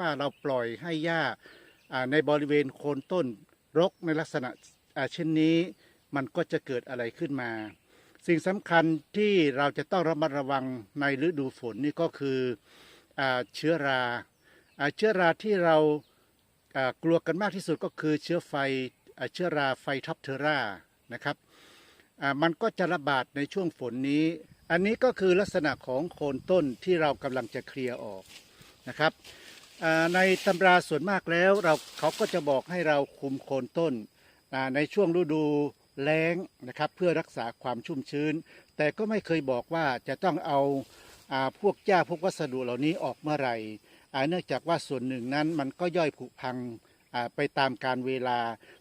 ว่าเราปล่อยให้หญ้าในบริเวณโคนต้นรกในลักษณะเช่นนี้ มันก็จะเกิดอะไรขึ้นมา สิ่งสำคัญที่เราจะต้องระมัดระวังในฤดูฝนนี่ก็คืออเชื้อราเชื้อราที่เรากลัวกันมากที่สุดก็คือเชื้อไฟเชื้อราไฟท็อปเทอร่านะครับมันก็จะระบาดในช่วงฝนนี้ อันนี้ก็คือลักษณะของโคนต้นที่เรากำลังจะเคลียร์ออกนะครับ ในตำราส่วนมากแล้วเราเขาก็จะบอกให้เราคุมโคนต้นในช่วงฤดูแล้งนะครับเพื่อรักษาความชุ่มชื้น แต่ก็ไม่เคยบอกว่าจะต้องเอาอาพวกหญ้าพวกวัสดุเหล่านี้ออกเมื่อไหร่เนื่องจากว่าส่วนหนึ่งนั้นมันก็ย่อยผุพังไปตามการเวลา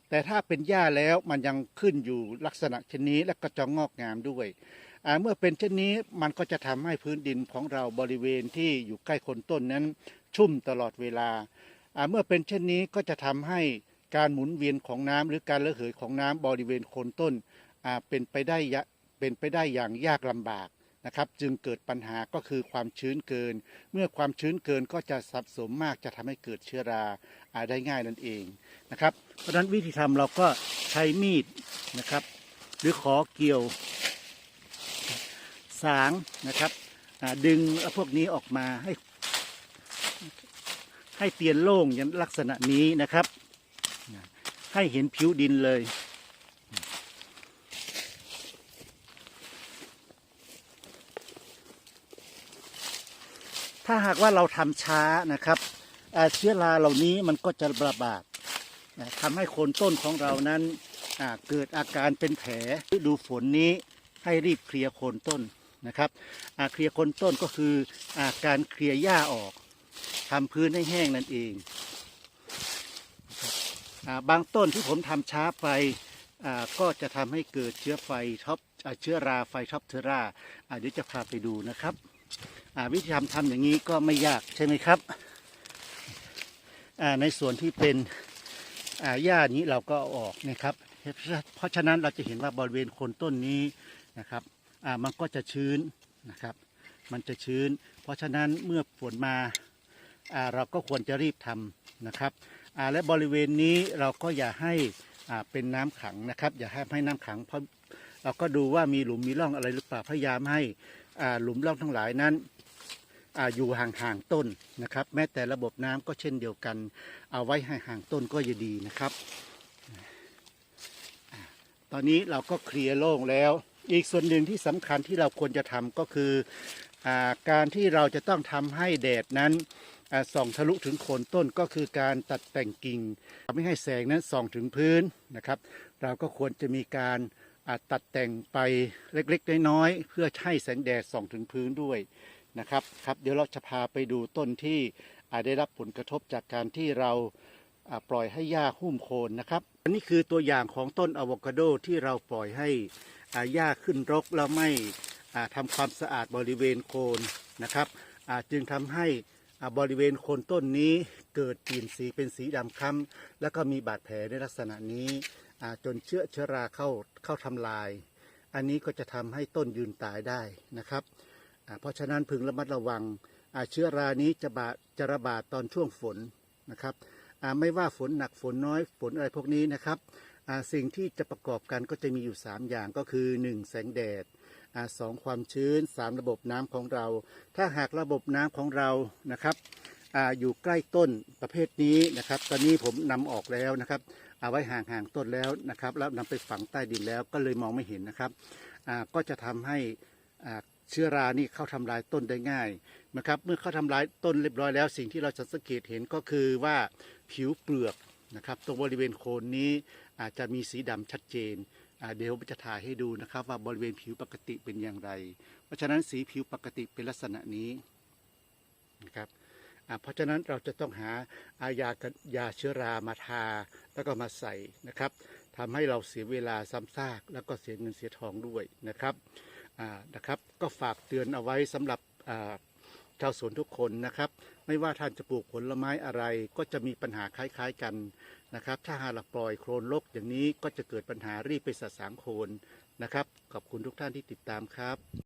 แต่ถ้าเป็นหญ้าแล้วมันยังขึ้นอยู่ลักษณะเช่นนี้และก็จะงอกงามด้วย เมื่อเป็นเช่นนี้มันก็จะทำให้พื้นดินของเราบริเวณที่อยู่ใกล้โคนต้นนั้น ชุ่มตลอดเวลา เมื่อเป็นเช่นนี้ก็จะทำให้การหมุนเวียนของน้ำหรือการระเหยของน้ำบริเวณโคนต้นเป็นไปได้เป็นไปได้อย่างยากลำบากนะครับ จึงเกิดปัญหาก็คือความชื้นเกิน เมื่อความชื้นเกินก็จะสะสมมากจะทำให้เกิดเชื้อราอาได้ง่ายนั่นเองนะครับ เพราะฉะนั้นวิธีทำเราก็ใช้มีดนะครับ หรือขอเกี่ยวสางนะครับดึงพวกนี้ออกมาให้ ให้เตียนโล่งอย่างลักษณะนี้นะครับ ให้เห็นผิวดินเลย ถ้าหากว่าเราทำช้านะครับเชื้อราเหล่านี้มันก็จะระบาดทำให้โคนต้นของเรานั้นเกิดอาการเป็นแผลฤดูฝนนี้ให้รีบเคลียร์โคนต้นนะครับเคลียร์โคนต้นก็คืออาการเคลียร์หญ้าออก ทำพื้นให้แห้งนั่นเองอบางต้นที่ผมทำช้าไปก็จะทำให้เกิดเชื้อไฟท็อปอเชื้อราไฟท็อปเทอราอ่าเดี๋ยวจะพาไปดูนะครับวิธีทำทำอย่างนี้ก็ไม่ยากใช่ไหมครับ ในส่วนที่เป็นหญ้านี้เราก็ออกนะครับ เพราะฉะนั้นเราจะเห็นว่าบริเวณโคนต้นนี้นะครับมันก็จะชื้นนะครับ มันจะชื้น เพราะฉะนั้นเมื่อฝนมา เราก็ควรจะรีบทำนะครับและบริเวณนี้เราก็อย่าให้เป็นน้ำขังนะครับ อย่าให้ให้น้ำขังเพราะเราก็ดูว่ามีหลุมมีร่องอะไรหรือเปล่าพยายามให้หลุมร่องทั้งหลายนั้นอยู่ห่างๆต้นนะครับ แม้แต่ระบบน้ำก็เช่นเดียวกัน เอาไว้ให้ห่างต้นก็จะดีนะครับ ตอนนี้เราก็เคลียร์โล่งแล้ว อีกส่วนหนึ่งที่สำคัญที่เราควรจะทำก็คืออการที่เราจะต้องทำให้แดดนั้น ส่องทะลุถึงโคนต้นก็คือการตัดแต่งกิ่งไม่ให้แสงนั้นส่องถึงพื้นนะครับ เราก็ควรจะมีการอาจตัดแต่งไปเล็กๆน้อยๆเพื่อให้แสงแดดส่องถึงพื้นด้วยนะครับครับ เดี๋ยวเราจะพาไปดูต้นที่อาจได้รับผลกระทบจากการที่เราอ่าปล่อยให้หญ้าหุ้มโคนนะครับ อันนี้คือตัวอย่างของต้นอะโวคาโดที่เราปล่อยให้อ่าหญ้าขึ้นรกแล้วไม่อ่าทำความสะอาดบริเวณโคนนะครับอ่าจึงทำให้ บริเวณโคนต้นนี้เกิดเปลี่ยนสีเป็นสีดำคล้ำแล้วก็มีบาดแผลในลักษณะนี้จนเชื้อเชื้อราเข้าเข้าทำลาย อันนี้ก็จะทำให้ต้นยืนตายได้นะครับ เพราะฉะนั้นพึงระมัดระวังเชื้อรานี้จะบาจะระบาดตอนช่วงฝนนะครับไม่ว่าฝนหนักฝนน้อยฝนอะไรพวกนี้นะครับสิ่งที่จะประกอบกันก็จะมีอยู่ 3 อย่างก็คือ 1 แสงแดด สองความชื้น 3 ระบบน้ำของเรา ถ้าหากระบบน้ำของเรานะครับออยู่ใกล้ต้นประเภทนี้นะครับ ตอนนี้ผมนำออกแล้วนะครับเอาไว้ห่างๆต้นแล้วนะครับ แล้วนำไปฝังใต้ดินแล้วก็เลยมองไม่เห็นนะครับก็จะทำให้เชื้อรานี่เข้าทำลายต้นได้ง่ายนะครับ เมื่อเข้าทำลายต้นเรียบร้อยแล้ว สิ่งที่เราจะสังเกตเห็นก็คือว่าผิวเปลือกนะครับตรงบริเวณโคนนี้อาจจะมีสีดำชัดเจน เดี๋ยวผมจะถ่ายให้ดูนะครับ ว่าบริเวณผิวปกติเป็นอย่างไร เพราะฉะนั้นสีผิวปกติเป็นลักษณะนี้นะครับเพราะฉะนั้นเราจะต้องหาอายากันยาเชื้อรามาทาแล้วก็มาใส่นะครับทำให้เราเสียเวลาซ้ำซาก แล้วก็เสียเงินเสียทองด้วยนะครับนะครับ ก็ฝากเตือนเอาไว้สำหรับ ชาวสวนทุกคนนะครับ ไม่ว่าท่านจะปลูกผลไม้อะไรก็จะมีปัญหาคล้ายๆกันนะครับ ถ้าหากเราปล่อยโครนรกอย่างนี้ก็จะเกิดปัญหารีบไปสะสางโคนนะครับ ขอบคุณทุกท่านที่ติดตามครับ